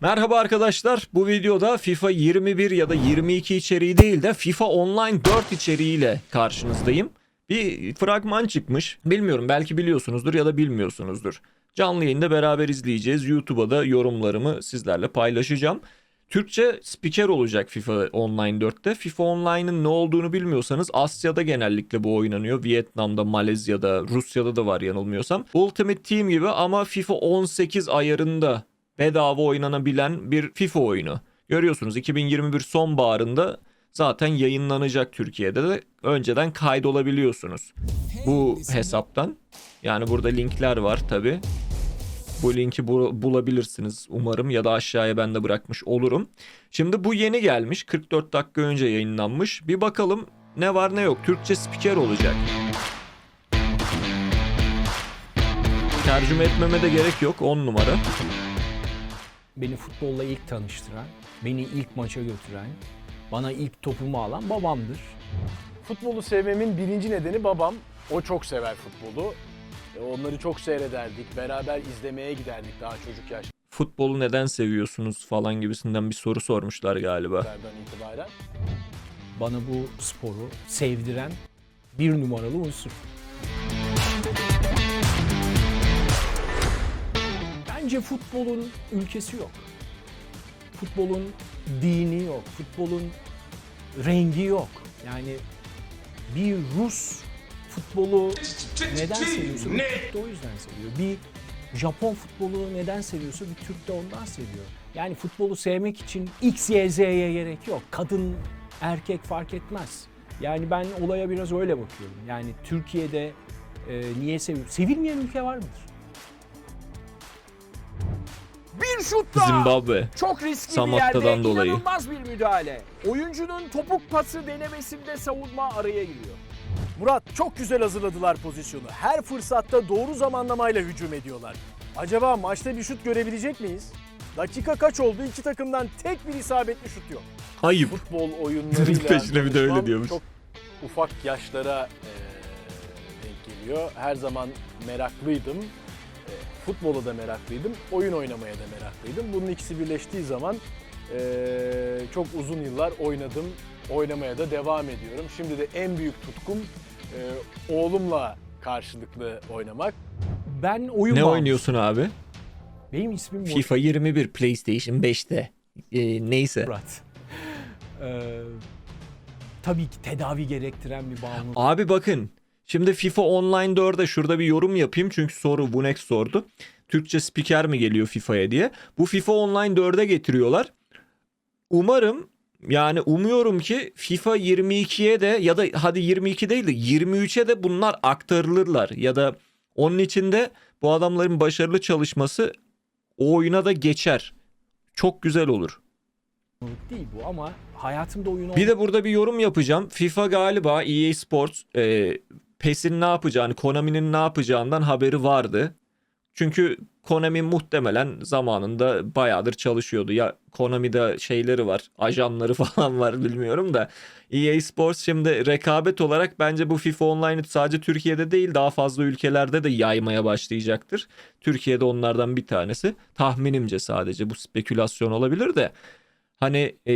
Merhaba arkadaşlar. Bu videoda FIFA 21 ya da 22 içeriği değil de FIFA Online 4 içeriğiyle karşınızdayım. Bir fragman çıkmış. Bilmiyorum belki biliyorsunuzdur ya da bilmiyorsunuzdur. Canlı yayında beraber izleyeceğiz. YouTube'a da yorumlarımı sizlerle paylaşacağım. Türkçe spiker olacak FIFA Online 4'te. FIFA Online'ın ne olduğunu bilmiyorsanız Asya'da genellikle bu oynanıyor. Vietnam'da, Malezya'da, Rusya'da da var yanılmıyorsam. Ultimate Team gibi ama FIFA 18 ayarında bedava oynanabilen bir FIFA oyunu. Görüyorsunuz 2021 sonbaharında zaten yayınlanacak Türkiye'de de önceden kaydolabiliyorsunuz. Bu hesaptan. Yani burada linkler var tabi. Bu linki bu- bulabilirsiniz umarım ya da aşağıya ben de bırakmış olurum. Şimdi bu yeni gelmiş 44 dakika önce yayınlanmış. Bir bakalım ne var ne yok. Türkçe spiker olacak. Tercüme etmeme de gerek yok 10 numara. Beni futbolla ilk tanıştıran, beni ilk maça götüren, bana ilk topumu alan babamdır. Futbolu sevmemin birinci nedeni babam. O çok sever futbolu. E, Onları çok seyrederdik. Beraber izlemeye giderdik daha çocuk futbolu neden seviyorsunuz falan gibisinden bir soru sormuşlar galiba. itibaren. Bana bu sporu sevdiren bir numaralı unsur. Bence futbolun ülkesi yok. Futbolun dini yok. Futbolun rengi yok. Yani bir Rus futbolu neden seviyorsa bir Türk o yüzden seviyor. Bir Japon futbolu neden seviyorsa bir Türk de ondan seviyor. Yani futbolu sevmek için X, Y, Z'ye gerek yok. Kadın, erkek fark etmez. Yani ben olaya biraz öyle bakıyorum. Yani Türkiye'de e, niye seviyorum? Sevilmeyen ülke var mıdır? Bir şut daha! Zimbabwe. Çok riskli Samatta'dan bir yerde dolayı. inanılmaz bir müdahale. Oyuncunun topuk pası denemesinde savunma araya giriyor. Murat çok güzel hazırladılar pozisyonu. Her fırsatta doğru zamanlamayla hücum ediyorlar. Acaba maçta bir şut görebilecek miyiz? Dakika kaç oldu? İki takımdan tek bir isabetli şut yok. Ayıp. Futbol oyunlarıyla Peşine bir de öyle diyormuş. Çok ufak yaşlara e, denk geliyor. Her zaman meraklıydım. Futbola da meraklıydım. Oyun oynamaya da meraklıydım. Bunun ikisi birleştiği zaman e, çok uzun yıllar oynadım. Oynamaya da devam ediyorum. Şimdi de en büyük tutkum e, oğlumla karşılıklı oynamak. Ben oyun Ne bağımlısı. oynuyorsun abi? Benim ismim. FIFA 21 PlayStation 5'te. Ee, neyse. Murat. Ee, tabii ki tedavi gerektiren bir bağımlılık. Abi bakın. Şimdi FIFA Online 4'e şurada bir yorum yapayım çünkü soru bu next sordu. Türkçe spiker mi geliyor FIFA'ya diye. Bu FIFA Online 4'e getiriyorlar. Umarım yani umuyorum ki FIFA 22'ye de ya da hadi 22 değil de 23'e de bunlar aktarılırlar. Ya da onun içinde bu adamların başarılı çalışması o oyuna da geçer. Çok güzel olur. değil bu ama hayatımda oyun Bir de burada bir yorum yapacağım. FIFA galiba EA Sports e, PES'in ne yapacağını, Konami'nin ne yapacağından haberi vardı. Çünkü Konami muhtemelen zamanında bayağıdır çalışıyordu. Ya Konami'de şeyleri var, ajanları falan var bilmiyorum da. EA Sports şimdi rekabet olarak bence bu FIFA Online'ı sadece Türkiye'de değil daha fazla ülkelerde de yaymaya başlayacaktır. Türkiye'de onlardan bir tanesi. Tahminimce sadece bu spekülasyon olabilir de hani e,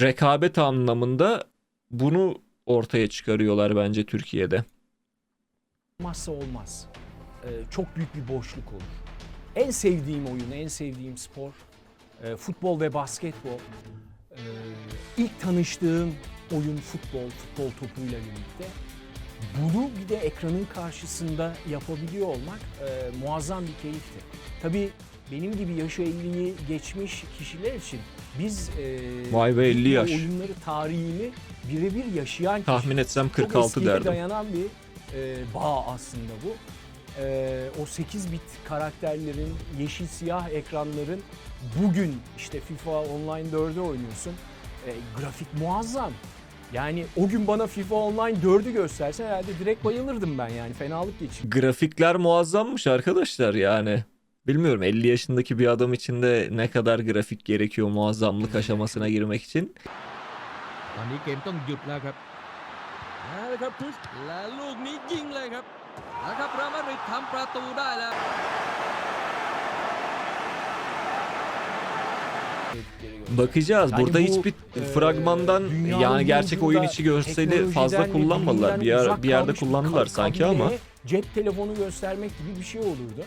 rekabet anlamında bunu ortaya çıkarıyorlar bence Türkiye'de. Olmazsa olmaz. Ee, çok büyük bir boşluk olur. En sevdiğim oyun, en sevdiğim spor e, futbol ve basketbol. Ee, ilk tanıştığım oyun futbol, futbol topuyla birlikte. Bunu bir de ekranın karşısında yapabiliyor olmak e, muazzam bir keyifti. Tabii benim gibi yaşı 50'yi geçmiş kişiler için biz e, Vay be, 50 video yaş. oyunları tarihini birebir yaşayan Tahmin etsem çok 46 eskiye derdim. dayanan bir e, bağ aslında bu. E, o 8 bit karakterlerin, yeşil siyah ekranların bugün işte FIFA Online 4'ü oynuyorsun. E, grafik muazzam. Yani o gün bana FIFA Online 4'ü göstersen herhalde direkt bayılırdım ben yani fenalık geçirdim. Grafikler muazzammış arkadaşlar yani. Bilmiyorum 50 yaşındaki bir adam için de ne kadar grafik gerekiyor muazzamlık aşamasına girmek için. ตอนนี้เกมต้องหยุดแล้วครับ เอาละครับพุชและลูกนี้ยิงเลยครับเอาละครับเรอัลมาดริดทำประตูได้แล้ว söyledikleri görsel. Bakacağız. Yani Burada bu, hiçbir e, fragmandan dünyanın yani gerçek oyun ruhunda içi görseli fazla teknolojiden ve kullanmadılar. Bir, bilimden yer, uzak bir yerde kalmış bir kullandılar ka- sanki ama. kabileye Cep telefonu göstermek gibi bir şey olurdu.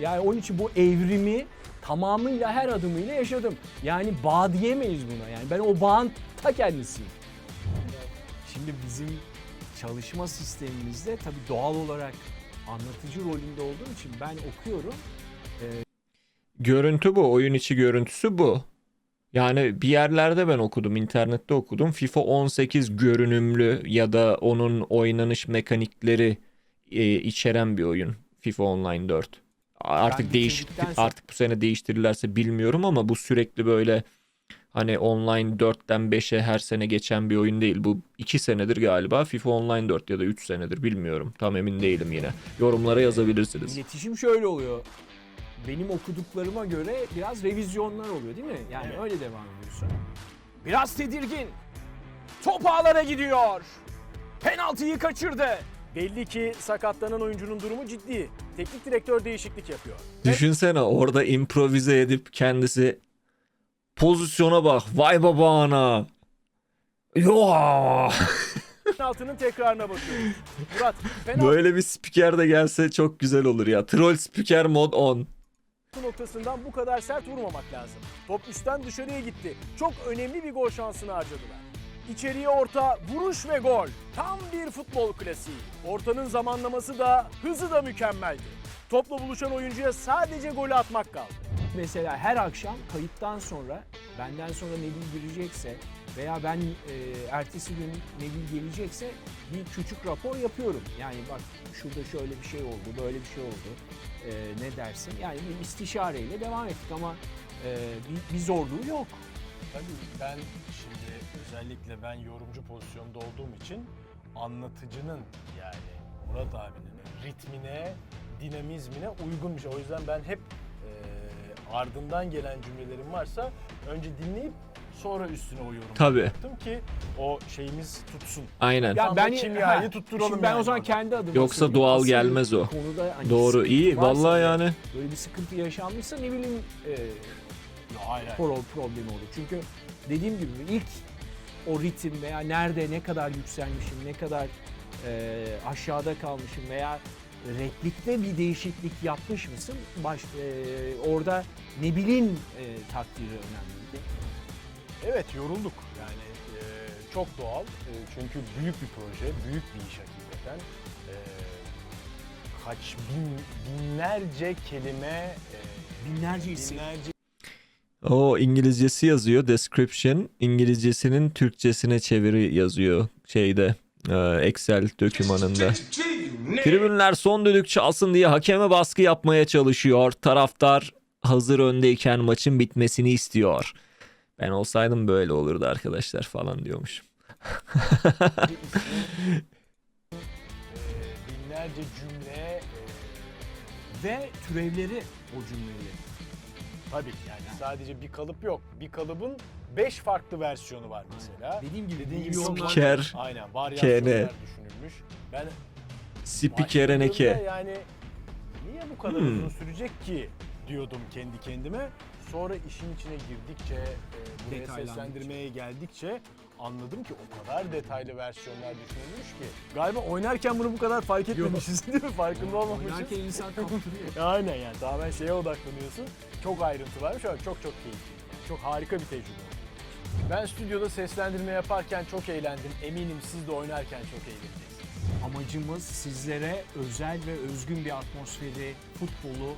Yani onun için bu evrimi tamamıyla her adımıyla yaşadım. Yani bağ diyemeyiz buna. Yani ben o bağın ta kendisiyim. Şimdi bizim çalışma sistemimizde tabii doğal olarak anlatıcı rolünde olduğum için ben okuyorum. Görüntü bu. Oyun içi görüntüsü bu. Yani bir yerlerde ben okudum, internette okudum. FIFA 18 görünümlü ya da onun oynanış mekanikleri e, içeren bir oyun. FIFA Online 4. Artık değiş sonra- artık bu sene değiştirirlerse bilmiyorum ama bu sürekli böyle hani online 4'ten 5'e her sene geçen bir oyun değil. Bu 2 senedir galiba FIFA Online 4 ya da 3 senedir bilmiyorum. Tam emin değilim yine. Yorumlara yazabilirsiniz. İletişim şöyle oluyor. Benim okuduklarıma göre biraz revizyonlar oluyor değil mi? Yani öyle devam ediyorsun. Biraz tedirgin. Top ağlara gidiyor. Penaltıyı kaçırdı. Belli ki sakatlanan oyuncunun durumu ciddi. Teknik direktör değişiklik yapıyor. Düşünsene orada improvize edip kendisi pozisyona bak vay babana. Yo. Penaltının tekrarına bakıyoruz. Murat, penaltı Böyle bir spiker de gelse çok güzel olur ya. Troll spiker mod 10. noktasından bu kadar sert vurmamak lazım. Top üstten dışarıya gitti. Çok önemli bir gol şansını harcadılar. İçeriye orta, vuruş ve gol. Tam bir futbol klasiği. Ortanın zamanlaması da, hızı da mükemmeldi. Topla buluşan oyuncuya sadece golü atmak kaldı. Mesela her akşam kayıttan sonra benden sonra Nebil girecekse veya ben e, ertesi gün Nebil gelecekse bir küçük rapor yapıyorum. Yani bak şurada şöyle bir şey oldu, böyle bir şey oldu. E, ne dersin? Yani bir istişareyle devam ettik ama e, bir, bir zorluğu yok. Tabii ben şimdi özellikle ben yorumcu pozisyonda olduğum için anlatıcının yani Murat abinin ritmine, dinamizmine uygun bir şey. O yüzden ben hep e, ardından gelen cümlelerim varsa önce dinleyip sonra üstüne o yorumu Tabii. yaptım ki o şeyimiz tutsun. Aynen. Tam o kimyayı tutturalım şimdi ben yani o zaman kendi adıma Yoksa doğal gelmez o. Konuda hani Doğru iyi. varsa Vallahi yani. Böyle bir sıkıntı yaşanmışsa ne bileyim e, Hayır, hayır. pro problemi olur. Çünkü dediğim gibi ilk o ritim veya nerede ne kadar yükselmişim, ne kadar e, aşağıda kalmışım veya replikte bir değişiklik yapmış mısın? Baş, e, orada Nebil'in e, takdiri önemliydi. Evet yorulduk yani e, çok doğal E, çünkü büyük bir proje, büyük bir iş hakikaten. E, kaç bin, binlerce kelime, e, Binlerce isim. binlerce O İngilizcesi yazıyor description. İngilizcesinin Türkçesine çeviri yazıyor şeyde e, Excel dokümanında. Tribünler son düdük çalsın diye hakeme baskı yapmaya çalışıyor. Taraftar hazır öndeyken maçın bitmesini istiyor. Ben olsaydım böyle olurdu arkadaşlar falan diyormuş. e, binlerce cümle e, Ve türevleri o cümleleri. tabii yani sadece bir kalıp yok. Bir kalıbın beş farklı versiyonu var mesela. Dediğim gibi Dediğim gibi Spiker, Aynen varyasyonlar KN. düşünülmüş. Ben spikere Başladığımda neke. Yani niye bu kadar Hmm. uzun sürecek ki diyordum kendi kendime. Sonra işin içine girdikçe, e, buraya seslendirmeye geldikçe anladım ki o kadar detaylı versiyonlar düşünülmüş ki. Galiba oynarken bunu bu kadar fark etmemişiz değil mi? Farkında olmamışız. Oynarken insan kaptırıyor. Aynen yani tamamen şeye odaklanıyorsun. Çok ayrıntı varmış ama çok çok keyifli. Çok harika bir tecrübe. Ben stüdyoda seslendirme yaparken çok eğlendim. Eminim siz de oynarken çok eğleneceksiniz. Amacımız sizlere özel ve özgün bir atmosferi, futbolu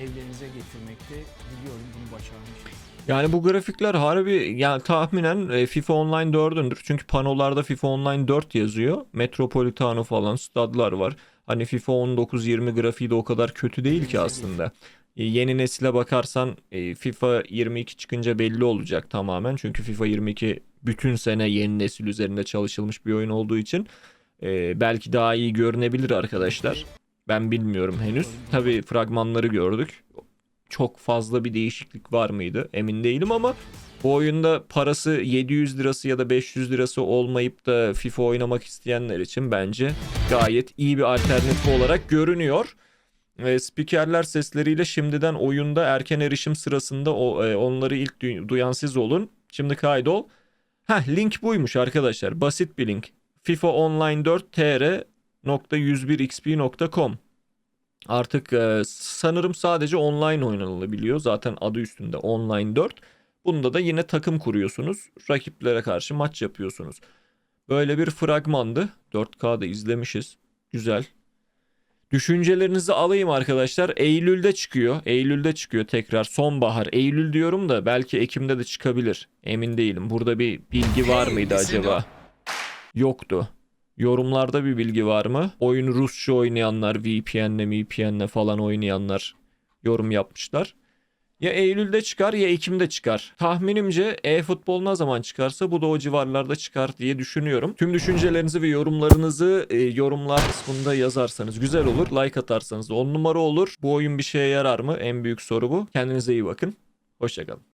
evlerinize getirmekti. Diliyorum bunu başarmışız. Yani bu grafikler harbi yani tahminen e, FIFA Online 4'ündür. Çünkü panolarda FIFA Online 4 yazıyor. Metropolitano falan stadlar var. Hani FIFA 19-20 grafiği de o kadar kötü değil ki aslında. E, Yeni nesile bakarsan e, FIFA 22 çıkınca belli olacak tamamen. Çünkü FIFA 22 bütün sene yeni nesil üzerinde çalışılmış bir oyun olduğu için e, belki daha iyi görünebilir arkadaşlar. Ben bilmiyorum henüz. Tabii fragmanları gördük. Çok fazla bir değişiklik var mıydı emin değilim ama bu oyunda parası 700 lirası ya da 500 lirası olmayıp da FIFA oynamak isteyenler için bence gayet iyi bir alternatif olarak görünüyor. Ve spikerler sesleriyle şimdiden oyunda erken erişim sırasında o e, onları ilk duy- duyan siz olun. Şimdi kaydol. Heh link buymuş arkadaşlar. Basit bir link. FIFA Online 4 tr.101xp.com Artık e, sanırım sadece online oynanılabiliyor. Zaten adı üstünde Online 4. Bunda da yine takım kuruyorsunuz. Rakiplere karşı maç yapıyorsunuz. Böyle bir fragmandı. 4K'da izlemişiz. Güzel. Düşüncelerinizi alayım arkadaşlar. Eylül'de çıkıyor. Eylül'de çıkıyor tekrar. Sonbahar. Eylül diyorum da belki Ekim'de de çıkabilir. Emin değilim. Burada bir bilgi var mıydı acaba? Yoktu. Yorumlarda bir bilgi var mı? Oyun Rusça oynayanlar, VPN'le, VPN'le falan oynayanlar yorum yapmışlar. Ya Eylül'de çıkar ya Ekim'de çıkar. Tahminimce e-futbol ne zaman çıkarsa bu da o civarlarda çıkar diye düşünüyorum. Tüm düşüncelerinizi ve yorumlarınızı e, yorumlar kısmında yazarsanız güzel olur. Like atarsanız 10 numara olur. Bu oyun bir şeye yarar mı? En büyük soru bu. Kendinize iyi bakın. Hoşçakalın.